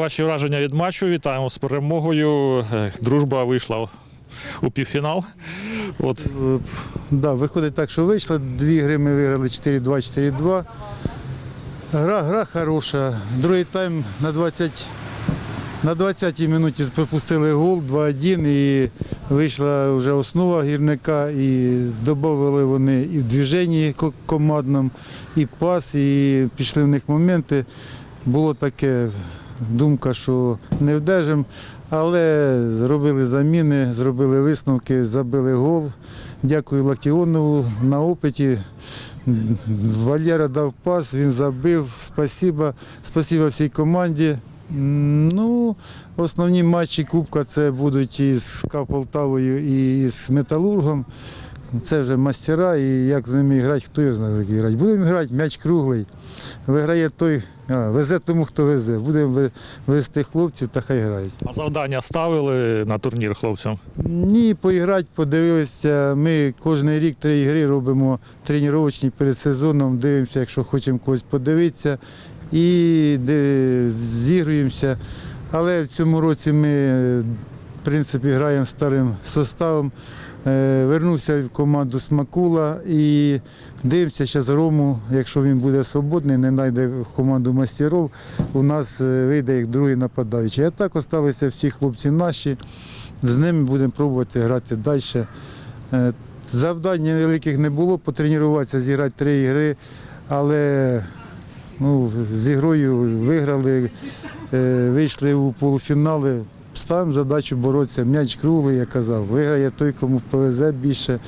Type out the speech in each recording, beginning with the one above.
Ваші враження від матчу. Вітаємо з перемогою. Е, Дружба вийшла у півфінал. От Е, Да, виходить так, що вийшло. Дві гри ми виграли 4-2, 4-2. Гра, гра хороша. Другий тайм на 20 на 20-й минуті пропустили гол 2-1 і вийшла вже основа гірника і додали вони і в движенні командному, і пас, і пішли в них моменти. Було таке думка, що не вдержимо, але зробили заміни, зробили висновки, забили гол. Дякую Лактіонову на опиті. Валера дав пас, він забив. Спасибо, спасибо всій команді. Ну, основні матчі Кубка це будуть із Полтавою і з Металургом. Це вже мастера, і як з ними грати, хто його знає, як грати. Будемо грати, м'яч круглий. Виграє той, а, везе тому, хто везе. Будемо ве- вести хлопців та хай грають. а завдання ставили на турнір хлопцям. Ні, поіграти, подивилися. Ми кожен рік три ігри робимо тренувачні перед сезоном, дивимося, якщо хочемо когось подивитися, і зігруємося. Але в цьому році ми, принципі, граємо старим составом. Е, Вернувся в команду Смакула і дивимося зараз Рому, якщо він буде свободний, не знайде команду мастерів, у нас е, вийде як другий нападаючий. А так залишилися всі хлопці наші. З ними будемо пробувати грати далі. Е, Завдань великих не було, потренуватися, зіграти три ігри, але ну, з ігрою виграли, вийшли у полуфінали. Ставимо задачу боротися. М'яч круглий, я казав, виграє той, кому повезе більше.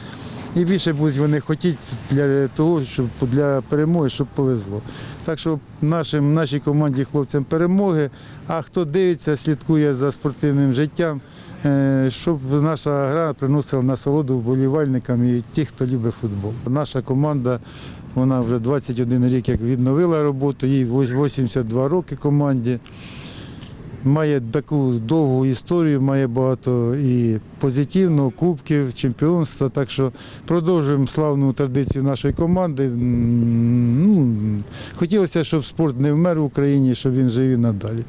І більше будуть вони хотіти для того, щоб для перемоги, щоб повезло. Так що нашим, нашій команді хлопцям перемоги, а хто дивиться, слідкує за спортивним життям, е, щоб наша гра приносила насолоду вболівальникам і ті, хто любить футбол. Наша команда, вона вже 21 рік як відновила роботу, їй 82 роки команді. Має таку довгу історію, має багато і позитивного, кубків, чемпіонства. Так що продовжуємо славну традицію нашої команди. Ну, хотілося, щоб спорт не вмер в Україні, щоб він жив і надалі.